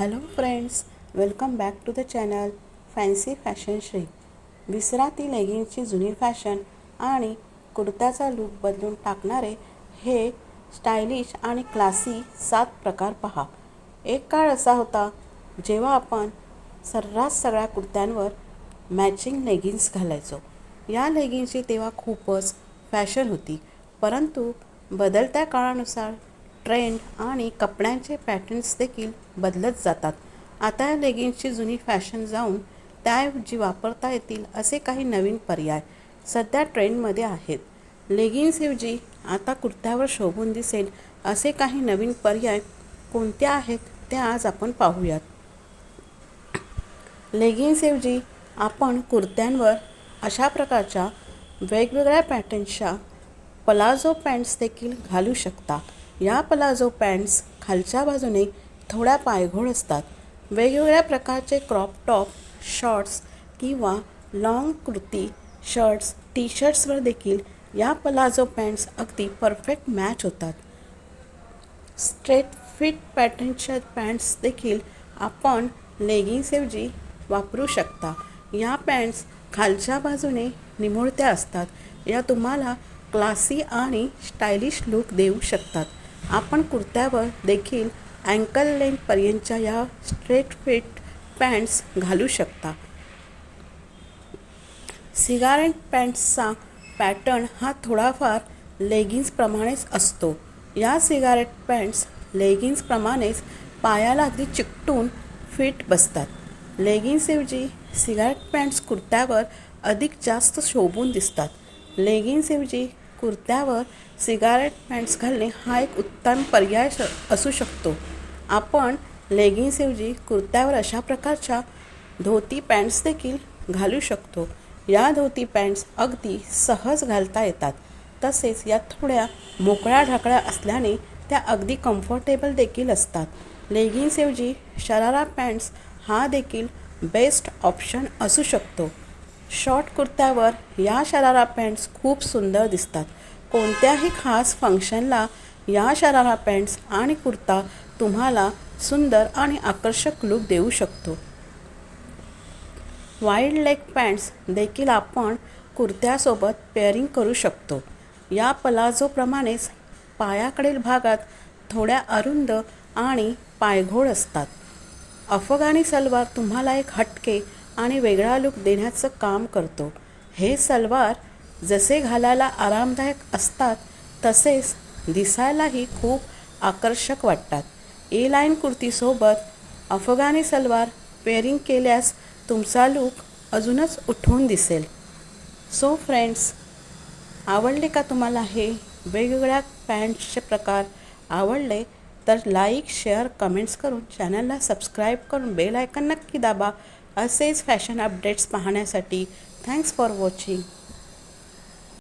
Hello friends welcome back to the channel fancy fashion Shri विसरा ती लेगिन्सची जुनी फॅशन आणि कुर्त्याचा लूक बदलून टाकणारे हे स्टायलिश आणि क्लासी सात प्रकार पहा. एक काळ असा होता जेव्हा आपण सर्रास सगळ्या कुर्त्यांवर मॅचिंग लेगिन्स घालायचो. या लेगिन्सची तेव्हा खूपच फॅशन होती परंतु बदलत्या काळानुसार ट्रेंड आणि कपड्यांचे पॅटर्न्स देखील बदलत जातात. आता या लेगिन्सची जुनी फॅशन जाऊन त्याऐवजी वापरता येतील असे काही नवीन पर्याय सध्या ट्रेंडमध्ये आहेत. लेगिन्सऐवजी आता कुर्त्यावर शोभून दिसेल असे काही नवीन पर्याय कोणते आहेत ते आज आपण पाहूयात. लेगिन्सऐवजी आपण कुर्त्यांवर अशा प्रकारच्या वेगवेगळ्या पॅटर्न्सच्या पलाझो पॅन्ट्स देखील घालू शकता. या पलाझो पॅन्ट्स खालच्या बाजूने थोड्या पायघोळ असतात. वेगवेगळ्या प्रकारचे क्रॉप टॉप शॉर्ट्स किंवा लाँग कुर्ती शर्ट्स टी शर्ट्सवर देखील या पलाझो पॅन्ट्स अगदी परफेक्ट मॅच होतात. स्ट्रेट फिट पॅटर्नच्या पॅन्ट्स देखील आपण लेगिंग्सऐवजी वापरू शकता. या पॅन्ट्स खालच्या बाजूने निमुळत्या असतात. या तुम्हाला क्लासी आणि स्टायलिश लुक देऊ शकतात. आपण कुर्त्यावर देखील अँकल लेंथपर्यंतच्या या स्ट्रेट फिट पॅन्ट्स घालू शकता. सिगारेट पॅन्ट्सचा पॅटर्न हा थोडाफार लेगिन्सप्रमाणेच असतो. या सिगारेट पॅन्ट्स लेगिन्सप्रमाणेच पायाला अगदी चिकटून फिट बसतात. लेगिन्सऐवजी सिगारेट पॅन्ट्स कुर्त्यावर अधिक जास्त शोभून दिसतात. लेगिन्सऐवजी कुर्त्यावर सिगारेट पॅन्ट्स घालणे हा एक उत्तम पर्याय असू शकतो. आपण लेगिन्सऐवजी कुर्त्यावर अशा प्रकारच्या धोती पॅन्ट्स देखील घालू शकतो. या धोती पॅन्ट्स अगदी सहज घालता येतात. तसेच या थोड्या मोकळ्या ढाकळ्या असल्याने त्या अगदी कम्फर्टेबल देखील असतात. लेगिन्सऐवजी शरारा पॅन्ट्स हा देखील बेस्ट ऑप्शन असू शकतो. शॉर्ट कुर्त्यावर या शरारा पॅन्ट्स खूप सुंदर दिसतात. कोणत्याही खास फंक्शनला या शरारा पॅन्ट्स आणि कुर्ता तुम्हाला सुंदर आणि आकर्षक लूक देऊ शकतो. वाईड लेग पॅन्ट्स देखील आपण कुर्त्यासोबत पेअरिंग करू शकतो. या पलाझोप्रमाणेच पायाकडील भागात थोड्या अरुंद आणि पायघोळ असतात. अफगाणी सलवार तुम्हाला एक हटके आणि वेगळा लूक देण्याचं काम करतो. हे सलवार जसे घालायला आरामदायक असतात तसेच दिसायलाही खूप आकर्षक वाटतात. ए लाईन कुर्तीसोबत अफगाणी सलवार पेअरिंग केल्यास तुमचा लूक अजूनच उठून दिसेल. सो फ्रेंड्स आवडले का तुम्हाला हे वेगवेगळ्या पॅन्ट्सचे प्रकार? आवडले तर लाईक शेअर कमेंट्स करून चॅनलला सबस्क्राईब करून बेल आयकन नक्की दाबा. असेच फॅशन अपडेट्स पाहण्यासाठी थँक्स फॉर वॉचिंग